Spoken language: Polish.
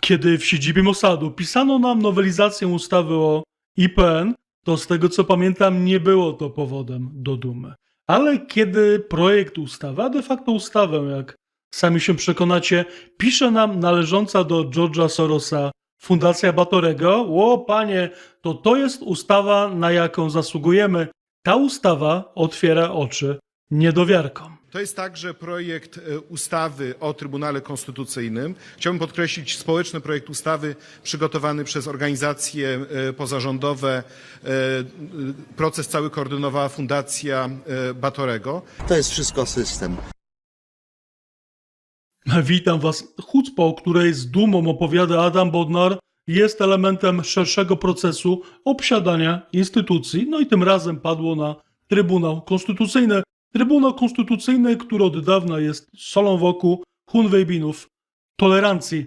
Kiedy w siedzibie Mossadu pisano nam nowelizację ustawy o IPN, to z tego co pamiętam nie było to powodem do dumy. Ale kiedy projekt ustawy, a de facto ustawę, jak sami się przekonacie, pisze nam należąca do George'a Sorosa Fundacja Batorego, o panie, to to jest ustawa, na jaką zasługujemy. Ta ustawa otwiera oczy niedowiarkom. To jest także projekt e, ustawy o Trybunale Konstytucyjnym. Chciałbym podkreślić społeczny projekt ustawy przygotowany przez organizacje e, pozarządowe. E, Proces cały koordynowała Fundacja Batorego. To jest wszystko system. Witam Was. Chucpa, o której z dumą opowiada Adam Bodnar, jest elementem szerszego procesu obsiadania instytucji. No i tym razem padło na Trybunał Konstytucyjny. Trybunał Konstytucyjny, który od dawna jest solą wokół Hunwejbinów, tolerancji.